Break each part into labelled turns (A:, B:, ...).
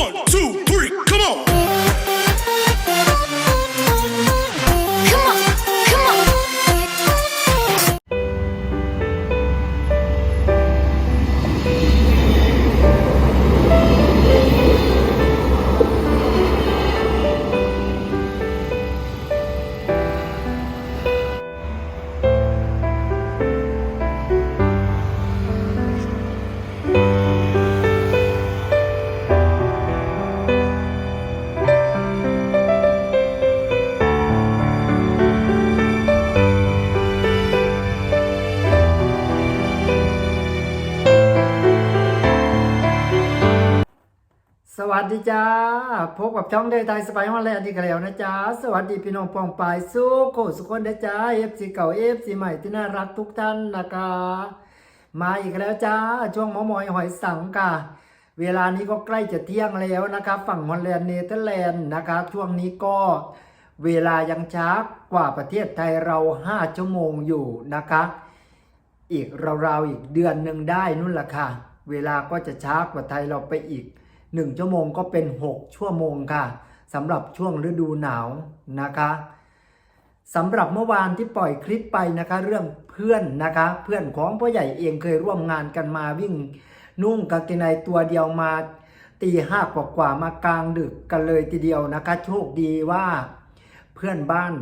A: One, two,
B: วัสดีจ้า พบกับช่องเดยไทยสไปฮอลแลนด์ที่กแล้วนะจ๊ะสวัสดีพี่น้องปองปายสู้โคสุคนนะจ๊ะเอฟซีเก่าเอฟซีใหม่ที่น่ารักทุกท่านนะคะ มาอีกแล้วจ้า ช่วงหมอมอยหอยสังกะเวลานี้ก็ใกล้จะเที่ยงแล้วนะคะ ฝั่งฮอลแลนด์เนเธอร์แลนด์นะคะ ช่วงนี้ก็เวลายังช้ากว่าประเทศไทยเรา 5 ชั่วโมงอยู่นะคะ อีกราวๆอีกเดือนหนึ่งได้นู่นละค่ะ เวลาก็จะช้ากว่าไทยเราไปอีก หนึ่งชั่วโมงก็เป็น 6 ชั่วโมงค่ะสำหรับช่วงฤดูหนาวนะคะสำหรับเมื่อวานที่ปล่อยคลิปไปนะคะ เรื่องเพื่อนนะคะ เพื่อนของพ่อใหญ่เองเคยร่วมงานกันมาวิ่ง นุ่งกางเกงในตัวเดียวมาตีห้ากว่าๆมากลางดึกกันเลยทีเดียวนะคะ โชคดีว่าเพื่อนบ้าน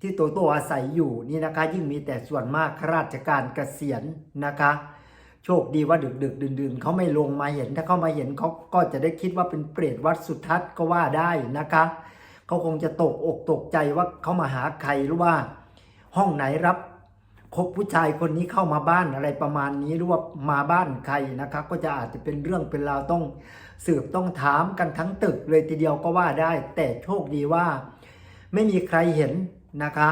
B: ที่โตโตอาศัยอยู่นี่นะคะ ยิ่งมีแต่ส่วนมากข้าราชการเกษียณนะคะ โชคดีว่าดึกดึกดื่นดื่นๆเขาไม่ลงมาเห็น ถ้าเขามาเห็นเขาก็จะได้คิดว่าเป็นเปรตวัดสุทัศน์ก็ว่าได้นะคะเขาคงจะตกอกตกใจว่าเขามาหาใครหรือว่า ห้องไหนรับคบผู้ชายคนนี้เข้ามาบ้านอะไรประมาณนี้หรือว่ามาบ้านใครนะคะ ก็จะอาจจะเป็นเรื่องเป็นราวต้องสืบต้องถามกันทั้งตึกเลยทีเดียวก็ว่าได้ แต่โชคดีว่า ไม่มีใครเห็นนะคะ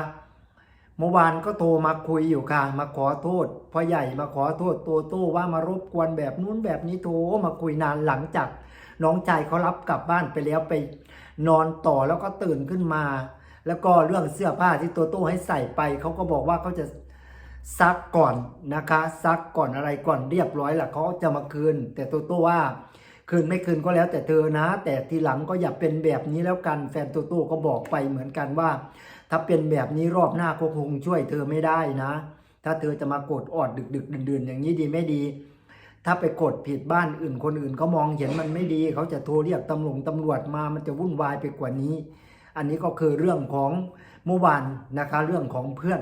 B: เมื่อวานก็โทรมาคุยอยู่ค่ะมาขอโทษพ่อใหญ่มาขอโทษโตโต้ว่ามารบกวนแบบนู้นแบบนี้โทรมาคุยนานหลังจากน้องชายเขารับกลับบ้านไปแล้วไป นอนต่อแล้วก็ตื่นขึ้นมา แล้วก็เรื่องเสื้อผ้าที่โตโต้ให้ใส่ไปเขาก็บอกว่าเขาจะซักก่อนนะคะ ซักก่อนอะไรก่อนเรียบร้อยละเขาจะมาคืน แต่โตโต้ว่า คืนไม่คืนก็แล้วแต่เธอนะ แต่ทีหลังก็อย่าเป็นแบบนี้แล้วกันแฟนโตโต้ก็บอกไปเหมือนกันว่า ถ้าเป็นแบบนี้รอบหน้าก็คงช่วยเธอไม่ได้นะ ถ้าเธอจะมากดออดดึกดึกดื่นๆอย่างนี้ดีไม่ดี ถ้าไปกดผิดบ้านอื่นคนอื่นเขามองเห็นมันไม่ดี เขาจะโทรเรียกตำรวจตำรวจมามันจะวุ่นวายไปกว่านี้ อันนี้ก็คือเรื่องของเมื่อวานนะคะ เรื่องของเพื่อน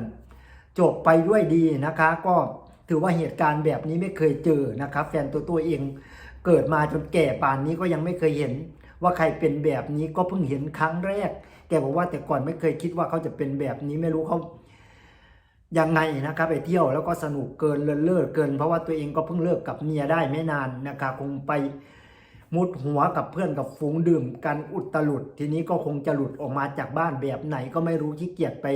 B: จบไปด้วยดีนะคะ ก็ถือว่าเหตุการณ์แบบนี้ไม่เคยเจอนะครับแฟนตัวตัวเอง เกิดมาจนแก่ป่านนี้ก็ยังไม่เคยเห็น ว่าใครเป็นแบบนี้ก็เพิ่งเห็นครั้งแรก แกบอกว่าแต่ก่อนไม่เคยคิดว่าเขาจะเป็นแบบนี้ไม่รู้เขายังไงนะครับไปเที่ยวแล้วก็สนุกเกินเลินเล่อเกิน เพราะว่าตัวเองก็เพิ่งเลิกกับเมียได้ไม่นานนะครับคงไปมุดหัวกับเพื่อนกับฝูงดื่มกันอุตลุด ทีนี้ก็คงจะหลุดออกมาจากบ้านแบบไหนก็ไม่รู้ขี้เกียจไป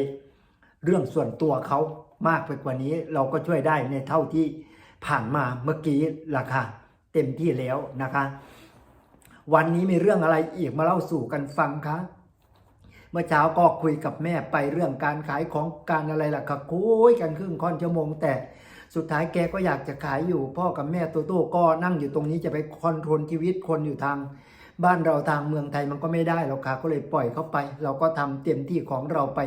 B: เรื่องส่วนตัวเขามากไปกว่านี้เราก็ช่วยได้ในเท่าที่ผ่านมาเมื่อกี้ราคา เต็มที่แล้วนะคะ วันนี้มีเรื่องอะไรอีกมาเล่าสู่กันฟังคะเมื่อเช้าก็คุยกับแม่ไปเรื่องการขายของการอะไรล่ะครับคุยกันครึ่งค่อนชั่วโมง แต่สุดท้ายแกก็อยากจะขายอยู่ พ่อกับแม่ตัวโตก็นั่งอยู่ตรงนี้จะไปคอนโทรลชีวิตคนอยู่ทาง บ้านเราทางเมืองไทยมันก็ไม่ได้หรอกค่ะก็เลยปล่อยเขาไป เราก็ทำเต็มที่ของเราไป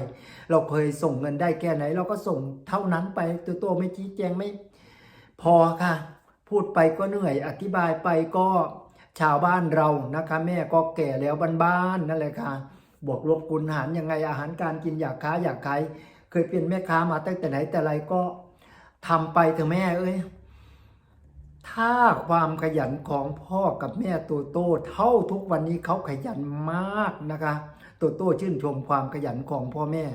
B: เราเคยส่งเงินได้แค่ไหน เราก็ส่งเท่านั้นไปตัวโตไม่ชี้แจงไม่พอค่ะ พูดไปก็เหนื่อยอธิบายไปก็ชาวบ้านเรานะคะ แม่ก็แก่แล้วบ้านๆนั่นแหละค่ะ บวกลบคูณหารยังไงอาหารการกินอยากค้าอยากขายเคยเป็นแม่ค้ามาตั้งแต่ไหนแต่ไรก็ทำไปเถอะแม่เอ้ยถ้าความขยันของพ่อกับแม่โตโต้เท่าทุกวันนี้เขาขยันมากนะคะโตโต้ชื่นชมความขยันของพ่อแม่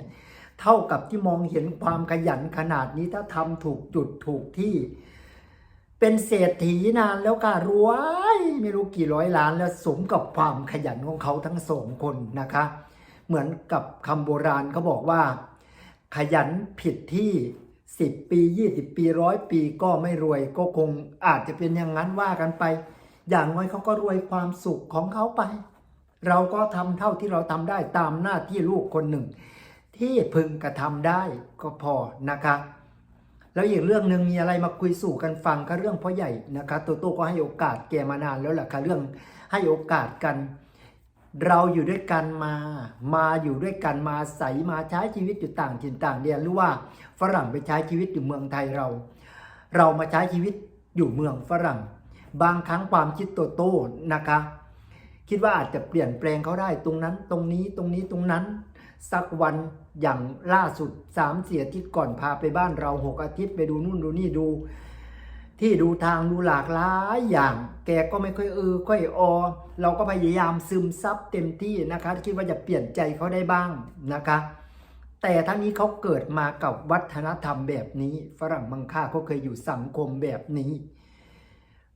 B: เท่ากับที่มองเห็นความขยันขนาดนี้ถ้าทำถูกจุดถูกที่ เป็นเศรษฐีนานแล้วค่ะรวยไม่รู้กี่ร้อยล้านแล้วสมกับความขยันของเขาทั้งสองคนนะคะ เหมือนกับคำโบราณเขาบอกว่า ขยันผิดที่10ปี20ปีร้อยปีก็ไม่รวยก็คงอาจจะเป็นอย่างนั้นว่ากันไป อย่างน้อยเขาก็รวยความสุขของเขาไป เราก็ทำเท่าที่เราทำได้ตามหน้าที่ลูกคนหนึ่ง ที่พึงกระทำได้ก็พอนะคะ แล้วอีกเรื่องหนึ่งมีอะไรมาคุยสู่กันฟังก็เรื่องพ่อใหญ่นะคะโตโต้ก็ให้โอกาสแกมานานแล้วแหละค่ะเรื่องให้โอกาสกัน เราอยู่ด้วยกันมา มาอยู่ด้วยกันมาใสมาใช้ชีวิตอยู่ต่างถิ่นต่างแดนหรือว่าฝรั่งไปใช้ชีวิตอยู่เมืองไทยเรา เรามาใช้ชีวิตอยู่เมืองฝรั่ง บางครั้งความคิดโตโต้นะคะ คิดว่าอาจจะเปลี่ยนแปลงเขาได้ตรงนั้นตรงนี้ตรงนี้ตรงนั้น สักวันอย่างล่าสุดสามเสียอาทิตย์ก่อนพาไปบ้านเราหกอาทิตย์ไปดูนู่นดูนี่ดู ที่ดูทางดูหลากหลายอย่าง แกก็ไม่ค่อยเออค่อยออ เราก็พยายามซึมซับเต็มที่นะคะ คิดว่าจะเปลี่ยนใจเขาได้บ้างนะคะ แต่ทั้งนี้เขาเกิดมากับวัฒนธรรมแบบนี้ ฝรั่งมังค่าเขาเคยอยู่สังคมแบบนี้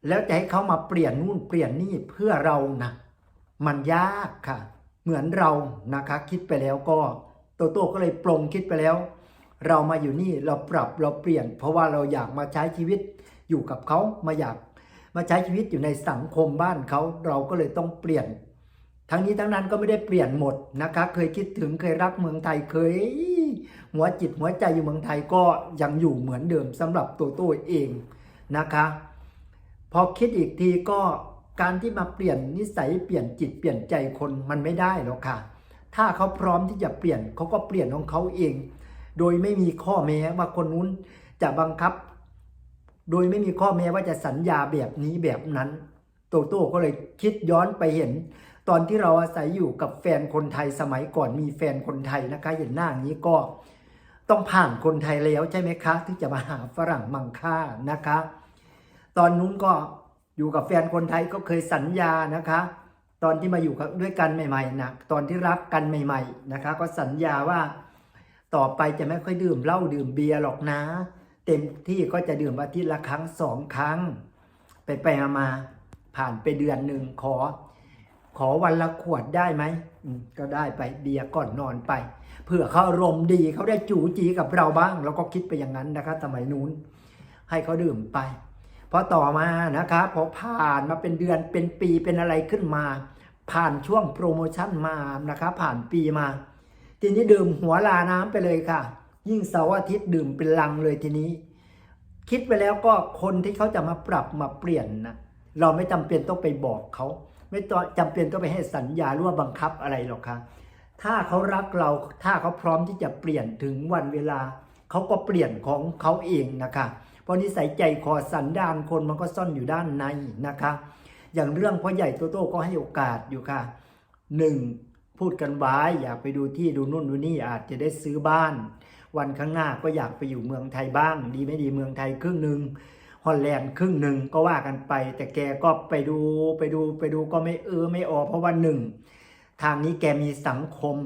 B: แล้วจะให้เขามาเปลี่ยนนู่นเปลี่ยนนี่เพื่อเรานะมันยากค่ะ เหมือนเรานะคะคิดไปแล้วก็โตโต้ก็เลยปรงคิดไปแล้ว เรามาอยู่นี่เราปรับเราเปลี่ยน เพราะว่าเราอยากมาใช้ชีวิตอยู่กับเขามาอยากมาใช้ชีวิตอยู่ในสังคมบ้านเขาเราก็เลยต้องเปลี่ยน ทั้งนี้ทั้งนั้นก็ไม่ได้เปลี่ยนหมดนะคะ เคยคิดถึงเคยรักเมืองไทยเคย หัวจิตหัวใจอยู่เมืองไทยก็ยังอยู่เหมือนเดิมสำหรับตัวตัวเองนะคะ พอคิดอีกทีก็ การที่มาเปลี่ยนนิสัยเปลี่ยนจิตเปลี่ยนใจคนมันไม่ได้หรอกค่ะ ถ้าเขาพร้อมที่จะเปลี่ยนเขาก็เปลี่ยนของเขาเอง โดยไม่มีข้อแม้ว่าคนนู้นจะบังคับ โดยไม่มีข้อแม้ว่าจะสัญญาแบบนี้แบบนั้น โตโต้ก็เลยคิดย้อนไปเห็น ตอนที่เราอาศัยอยู่กับแฟนคนไทยสมัยก่อนมีแฟนคนไทยนะคะ เห็นหน้าอย่างนี้ก็ต้องผ่านคนไทยแล้วใช่ไหมคะ ที่จะมาหาฝรั่งมังค่านะคะ ตอนนู้นก็ อยู่กับแฟนคนไทยก็เคยสัญญานะคะ ตอนที่มาอยู่ด้วยกันใหม่ๆนะตอนที่รักกันใหม่ ๆนะคะ ก็สัญญาว่าต่อไปจะไม่ค่อยดื่มเหล้าดื่มเบียร์หรอกนะ เต็มที่ก็จะดื่มอาทิตย์ละครั้งสองครั้ง ไปไปมาผ่านไปเดือนหนึ่งขอ ขอวันละขวดได้ไหมมก็ได้ไปเบียร์ก่อนนอนไปเผื่อเขาอารมณ์ดีเขาได้จูจีกับเราบ้างเราก็คิดไปอย่างนั้นนะคะสมัยนู้น ให้เขาดื่มไป พอต่อมานะคะพอผ่านมาเป็นเดือนเป็นปีเป็นอะไรขึ้นมา ผ่านช่วงโปรโมชั่นมานะคะผ่านปีมา ทีนี้ดื่มหัวลาน้ำไปเลยค่ะ ยิ่งเสาร์อาทิตย์ดื่มเป็นลังเลยทีนี้ คิดไปแล้วก็คนที่เขาจะมาปรับมาเปลี่ยนนะเราไม่จำเป็นต้องไปบอกเขาไม่ต้องจำเป็นต้องไปให้สัญญาหรือว่าบังคับอะไรหรอกค่ะถ้าเขารักเราถ้าเขาพร้อมที่จะเปลี่ยนถึงวันเวลาเขาก็เปลี่ยนของเขาเองนะคะ เพราะนิสัยใจคอสันดานคนมันก็ซ่อนอยู่ด้านในนะคะ อย่างเรื่องพ่อใหญ่โตโต้ก็ให้โอกาสอยู่ค่ะหนึ่งพูดกันไว้อยากไปดูที่ดูนู่นดูนี่อาจจะได้ซื้อบ้าน วันข้างหน้าก็อยากไปอยู่เมืองไทยบ้าง ดีไม่ดีเมืองไทยครึ่งหนึ่งฮอลแลนด์ครึ่งหนึ่งก็ว่ากันไป แต่แกก็ไปดูไปดูไปดูก็ไม่เออไม่ออเพราะว่าหนึ่งทางนี้แกมีสังคม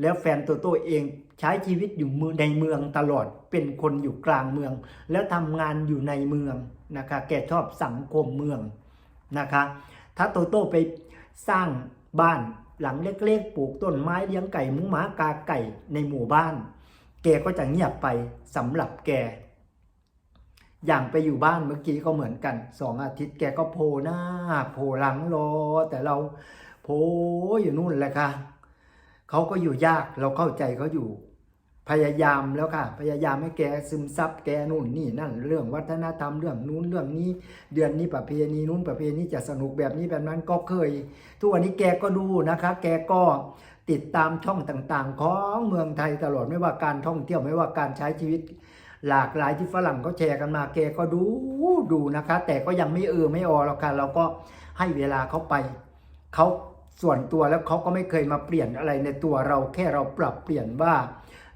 B: แล้วแฟนโตโต้เองใช้ชีวิตอยู่มือในเมืองตลอดเป็นคนอยู่กลางเมือง แล้วทำงานอยู่ในเมืองนะคะแกชอบสังคมเมืองนะคะถ้าโตโต้ไปสร้างบ้านหลังเล็กๆ ปลูกต้นไม้เลี้ยงไก่หมูหมากาไก่ในหมู่บ้าน แกก็จะเงียบไปสำหรับแก อย่างไปอยู่บ้านเมื่อกี้ก็เหมือนกันสองอาทิตย์แกก็โผล่หน้าโผล่หลังรอแต่เราโผล่อยู่นู่นแหละค่ะ เขาก็อยู่ยากเราเข้าใจเขาอยู่ พยายามแล้วค่ะ พยายามให้แกซึมซับแกนู่นนี่นั่น เรื่องวัฒนธรรมเรื่องนู้นเรื่องนี้ เดือนนี้ประเพณีนู้นประเพณีจะสนุกแบบนี้แบบนั้นก็เคย ทุกวันนี้แกก็ดูนะคะ แกก็ติดตามช่องต่างๆ ของเมืองไทยตลอดไม่ว่าการท่องเที่ยวไม่ว่าการใช้ชีวิต หลากหลายที่ฝรั่งเขาแชร์กันมาแกก็ดูดูนะคะ แต่ก็ยังไม่เออไม่ออหรอกค่ะเราก็ให้เวลาเขาไปเขา ส่วนตัวแล้วเขาก็ไม่เคยมาเปลี่ยนอะไรในตัวเราแค่เราปรับเปลี่ยนว่า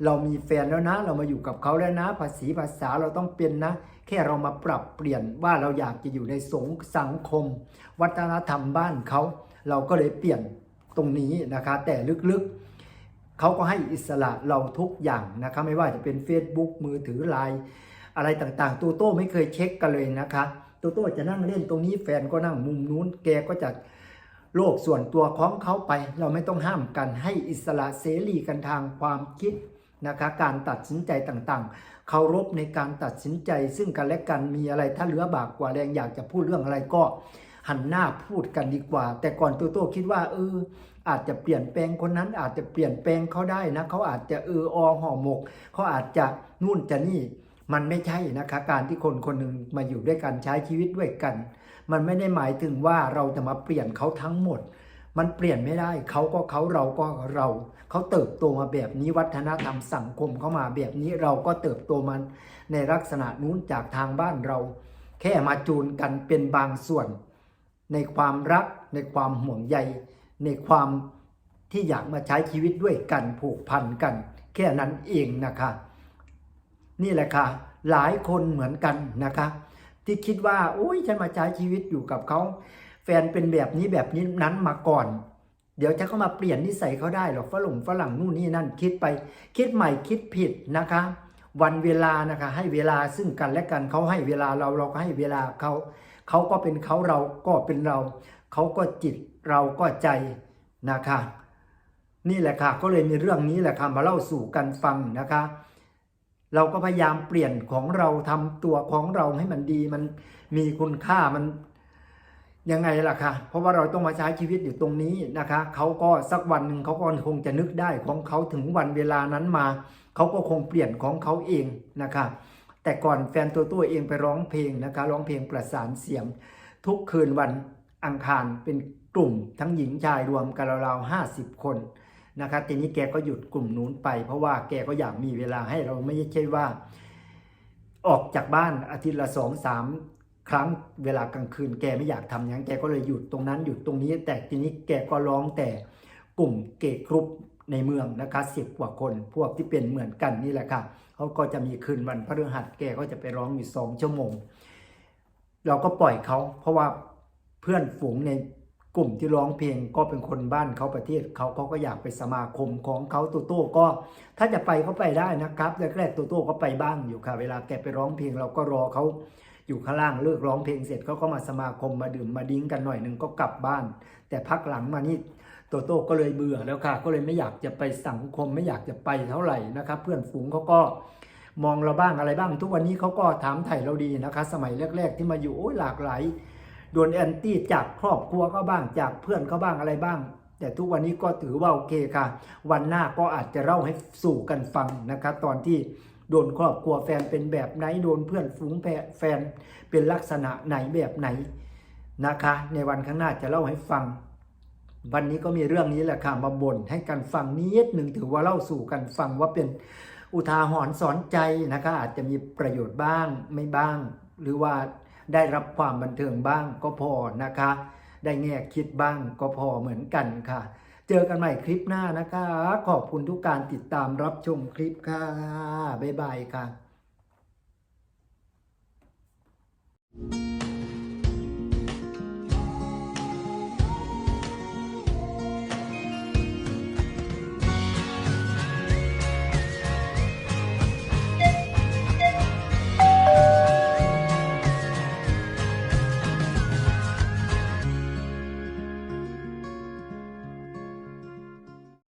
B: เรามีแฟนแล้วนะ เรามาอยู่กับเขาแล้วนะ ภาษีภาษาเราต้องเป็นนะ แค่เรามาปรับเปลี่ยนว่าเราอยากจะอยู่ในสงสังคม วัฒนธรรมบ้านเขาเราก็เลยเปลี่ยนตรงนี้นะคะ แต่ลึกๆเขาก็ให้อิสระเราทุกอย่างนะคะไม่ว่าจะเป็น Facebook มือถือไลน์อะไรต่างๆตัวโต้ไม่เคยเช็คกันเลยนะคะตัวโต้จะนั่งเล่นตรงนี้แฟนก็นั่งมุมนู้นแกก็จะ โลกส่วนตัวของเขาไป เราไม่ต้องห้ามกันให้อิสระเสรีกันทางความคิดนะคะการตัดสินใจต่างๆ เคารพในการตัดสินใจ ซึ่งกันและกันมีอะไรถ้าเหลือบากกว่าแรงอยากจะพูดเรื่องอะไรก็หันหน้าพูดกันดีกว่า แต่ก่อนโตโต้คิดว่าเอออาจจะเปลี่ยนแปลงคนนั้นอาจจะเปลี่ยนแปลงเขาได้นะเขาอาจจะเอออห่อหมกเขาอาจจะนู่นจะนี่ มันไม่ใช่นะคะ การที่คนคนหนึ่งมาอยู่ด้วยกันใช้ชีวิตด้วยกัน มันไม่ได้หมายถึงว่าเราจะมาเปลี่ยนเขาทั้งหมด มันเปลี่ยนไม่ได้เขาก็เขาเราก็เราเขาเติบโตมาแบบนี้วัฒนธรรมสังคมเขามาแบบนี้เราก็เติบโตมันในลักษณะนู้นจากทางบ้านเรา แค่มาจูนกันเป็นบางส่วน ในความรัก ในความห่วงใย ในความที่อยากมาใช้ชีวิตด้วยกันผูกพันกัน แค่นั้นเองนะคะ นี่แหละค่ะหลายคนเหมือนกันนะคะ ที่คิดว่าโอ้ยฉันมาใช้ชีวิตอยู่กับเขาแฟนเป็นแบบนี้แบบนี้นั้นมาก่อน เดี๋ยวฉันก็มาเปลี่ยนนิสัยเขาได้หรอกฝรั่งฝรั่งนู่นนี่นั่นคิดไป คิดใหม่คิดผิดนะคะ วันเวลานะคะ ให้เวลาซึ่งกันและกันเขาให้เวลาเราเราก็ให้เวลาเขาเขาก็เป็นเขาเราก็เป็นเรา เขาก็จิตเราก็ใจนะคะ นี่แหละค่ะ ก็เลยมีเรื่องนี้แหละค่ะมาเล่าสู่กันฟังนะคะ เราก็พยายามเปลี่ยนของเราทำตัวของเราให้มันดีมันมีคุณค่ามันยังไงล่ะคะ เพราะว่าเราต้องมาใช้ชีวิตอยู่ตรงนี้นะคะ เขาก็สักวันหนึ่งเขาก็คงจะนึกได้ของเขาถึงวันเวลานั้นมา เขาก็คงเปลี่ยนของเขาเองนะคะ แต่ก่อนแฟนตัวตัวเองไปร้องเพลงนะคะร้องเพลงประสานเสียง ทุกคืนวันอังคารเป็นกลุ่มทั้งหญิงชายรวมกันราวๆห้าสิบคน นะคะทีนี้แกก็หยุดกลุ่มนู้นไป เพราะว่าแกก็อยากมีเวลาให้เราไม่ใช่ว่า ออกจากบ้านอาทิตย์ละสองสามครั้งเวลากลางคืนแกไม่อยากทำอย่างแกก็เลยหยุดตรงนั้นหยุดตรงนี้ แต่ทีนี้แกก็ร้องแต่กลุ่มเกย์กรุ๊ปในเมืองนะคะสิบกว่าคนพวกที่เป็นเหมือนกันนี่แหละค่ะเขาก็จะมีคืนวันพฤหัสแกก็จะไปร้องอยู่สองชั่วโมง เราก็ปล่อยเขาเพราะว่าเพื่อนฝูงใน กลุ่มที่ร้องเพลงก็เป็นคนบ้านเขาประเทศเขาเขาก็อยากไปสมาคมของเขาโตโต้ก็ ถ้าจะไปเขาไปได้นะครับแรกๆโตโต้ก็ไปบ้างอยู่ค่ะ เวลาแกไปร้องเพลงเราก็รอเขาอยู่ข้างล่างเลิกร้องเพลงเสร็จเขาก็มาสมาคมมาดื่มมาดิ้งกันหน่อยหนึ่งก็กลับบ้าน แต่พักหลังมานี่โตโต้ก็เลยเบื่อแล้วค่ะ ก็เลยไม่อยากจะไปสังคมไม่อยากจะไปเท่าไหร่นะครับ เพื่อนฝูงเขาก็มองเราบ้างอะไรบ้าง ทุกวันนี้เขาก็ถามไถ่เราดีนะคะ สมัยแรก ๆ ที่มาอยู่โอ้ยหลากหลาย โดนแอนตี้จากครอบครัวก็บ้างจากเพื่อนเขาบ้างอะไรบ้าง แต่ทุกวันนี้ก็ถือว่าโอเคค่ะ วันหน้าก็อาจจะเล่าให้สู่กันฟังนะคะตอนที่โดนครอบครัวแฟนเป็นแบบไหนโดนเพื่อนฝูงแฟนเป็นลักษณะไหนแบบไหนนะคะ ในวันข้างหน้าจะเล่าให้ฟัง วันนี้ก็มีเรื่องนี้แหละค่ะมาบ่นให้กันฟังนิดหนึ่งถือว่าเล่าสู่กันฟังว่าเป็นอุทาหรณ์สอนใจนะคะ อาจจะมีประโยชน์บ้างไม่บ้าง หรือว่า ได้รับความบันเทิงบ้างก็พอนะคะ ได้แง่คิดบ้างก็พอเหมือนกันค่ะ เจอกันใหม่คลิปหน้านะคะ ขอบคุณทุกการติดตามรับชมคลิปค่ะ บ๊ายบายค่ะ